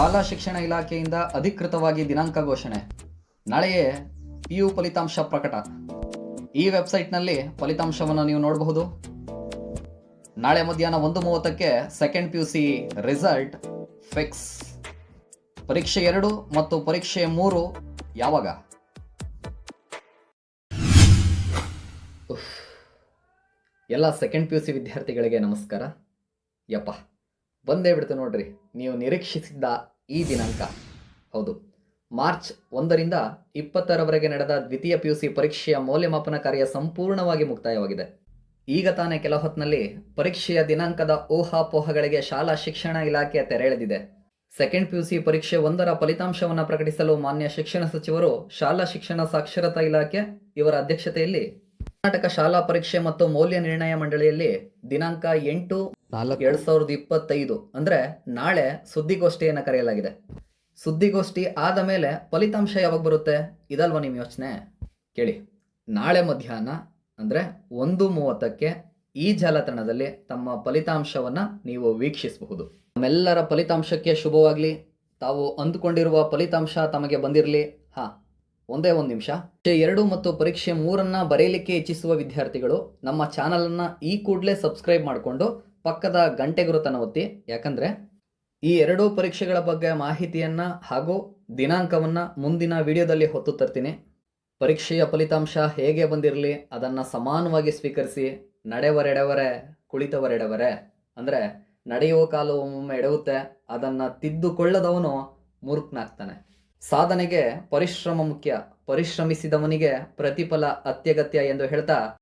ಶಾಲಾ ಶಿಕ್ಷಣ ಇಲಾಖೆಯಿಂದ ಅಧಿಕೃತವಾಗಿ ದಿನಾಂಕ ಘೋಷಣೆ. ನಾಳೆಯೇ ಪಿ ಯು ಫಲಿತಾಂಶ ಪ್ರಕಟ. ಈ ವೆಬ್ಸೈಟ್ನಲ್ಲಿ ಫಲಿತಾಂಶವನ್ನು ನೀವು ನೋಡಬಹುದು. ನಾಳೆ ಮಧ್ಯಾಹ್ನ ಒಂದು ಮೂವತ್ತಕ್ಕೆ second P U C result fix. ಪರೀಕ್ಷೆ ಎರಡು ಮತ್ತು ಪರೀಕ್ಷೆ ಮೂರು ಯಾವಾಗ. ಎಲ್ಲ ಸೆಕೆಂಡ್ ಪಿ ಸಿ ವಿದ್ಯಾರ್ಥಿಗಳಿಗೆ ನಮಸ್ಕಾರ. ಯಪ್ಪ. ಬಂದೇ ಬಿಡ್ತು ನೋಡ್ರಿ. ನೀವು ನಿರೀಕ್ಷಿಸಿದ್ದ ಈ ದಿನಾಂಕ. ಹೌದು. ಮಾರ್ಚ್ ಒಂದರಿಂದ ಇಪ್ಪತ್ತರವರೆಗೆ ನಡೆದ ದ್ವಿತೀಯ ಪಿ ಯು ಸಿ ಪರೀಕ್ಷೆಯ ಮೌಲ್ಯಮಾಪನ ಕಾರ್ಯ ಸಂಪೂರ್ಣವಾಗಿ ಮುಕ್ತಾಯವಾಗಿದೆ. ಈಗ ತಾನೇ ಕೆಲ ಹೊತ್ತಿನಲ್ಲಿ ಪರೀಕ್ಷೆಯ ದಿನಾಂಕದ ಊಹಾಪೋಹಗಳಿಗೆ ಶಾಲಾ ಶಿಕ್ಷಣ ಇಲಾಖೆ ತೆರೆಳೆದಿದೆ ಸೆಕೆಂಡ್ ಪಿ ಯು ಸಿ ಪರೀಕ್ಷೆ ಒಂದರ ಫಲಿತಾಂಶವನ್ನು ಪ್ರಕಟಿಸಲು ಮಾನ್ಯ ಶಿಕ್ಷಣ ಸಚಿವರು ಶಾಲಾ ಶಿಕ್ಷಣ ಸಾಕ್ಷರತಾ ಇಲಾಖೆ ಇವರ ಅಧ್ಯಕ್ಷತೆಯಲ್ಲಿ ಕರ್ನಾಟಕ ಶಾಲಾ ಪರೀಕ್ಷೆ ಮತ್ತು ಮೌಲ್ಯ ನಿರ್ಣಯ ಮಂಡಳಿಯಲ್ಲಿ ದಿನಾಂಕ ಎಂಟು ನಾಲ್ಕು. ಎರಡ್ ಸಾವಿರದ ಇಪ್ಪತ್ತೈದು ಅಂದ್ರೆ ನಾಳೆ ಸುದ್ದಿಗೋಷ್ಠಿಯನ್ನು ಕರೆಯಲಾಗಿದೆ. ಸುದ್ದಿಗೋಷ್ಠಿ ಆದ ಮೇಲೆ ಫಲಿತಾಂಶ ಯಾವಾಗ ಬರುತ್ತೆ? ಇದಲ್ವಾ ನಿಮ್ಮ ಯೋಚನೆ? ಕೇಳಿ. ನಾಳೆ ಮಧ್ಯಾಹ್ನ ಅಂದ್ರೆ ಒಂದು ಮೂವತ್ತಕ್ಕೆ ಈ ಜಾಲತಾಣದಲ್ಲಿ ತಮ್ಮ ಫಲಿತಾಂಶವನ್ನ ನೀವು ವೀಕ್ಷಿಸಬಹುದು. ನಮ್ಮೆಲ್ಲರ ಫಲಿತಾಂಶಕ್ಕೆ ಶುಭವಾಗಲಿ. ತಾವು ಅಂದುಕೊಂಡಿರುವ ಫಲಿತಾಂಶ ತಮಗೆ ಬಂದಿರಲಿ. ಹಾ ಒಂದೇ ಒಂದು ನಿಮಿಷ. ಪರೀಕ್ಷೆ ಎರಡು ಮತ್ತು ಪರೀಕ್ಷೆ ಮೂರನ್ನ ಬರೆಯಲಿಕ್ಕೆ ಇಚ್ಛಿಸುವ ವಿದ್ಯಾರ್ಥಿಗಳು, ನಮ್ಮ ಚಾನಲನ್ನು ಈ ಕೂಡಲೇ ಸಬ್ಸ್ಕ್ರೈಬ್ ಮಾಡಿಕೊಂಡು ಪಕ್ಕದ ಗಂಟೆ ಗುರುತನ ಒತ್ತಿ. ಯಾಕಂದ್ರೆ ಈ ಎರಡೂ ಪರೀಕ್ಷೆಗಳ ಬಗ್ಗೆ ಮಾಹಿತಿಯನ್ನ ಹಾಗೂ ದಿನಾಂಕವನ್ನ ಮುಂದಿನ ವಿಡಿಯೋದಲ್ಲಿ ಹೊತ್ತು ತರ್ತೀನಿ. ಪರೀಕ್ಷೆಯ ಫಲಿತಾಂಶ ಹೇಗೆ ಬಂದಿರಲಿ, ಅದನ್ನು ಸಮಾನವಾಗಿ ಸ್ವೀಕರಿಸಿ, ನಡೆವರೆಡೆವರೆ, ಕುಳಿತವರೆಡೆವರೆ. ಅಂದರೆ ನಡೆಯುವ ಕಾಲು ಒಮ್ಮೊಮ್ಮೆ ಎಡವುತ್ತೆ, ಅದನ್ನು ತಿದ್ದುಕೊಳ್ಳದವನು ಮೂರ್ಖನಾಗ್ತಾನೆ. ಸಾಧನೆಗೆ ಪರಿಶ್ರಮ ಮುಖ್ಯ. ಪರಿಶ್ರಮಿಸಿದವನಿಗೆ ಪ್ರತಿಫಲ ಅತ್ಯಗತ್ಯ ಎಂದು ಹೇಳ್ತಾ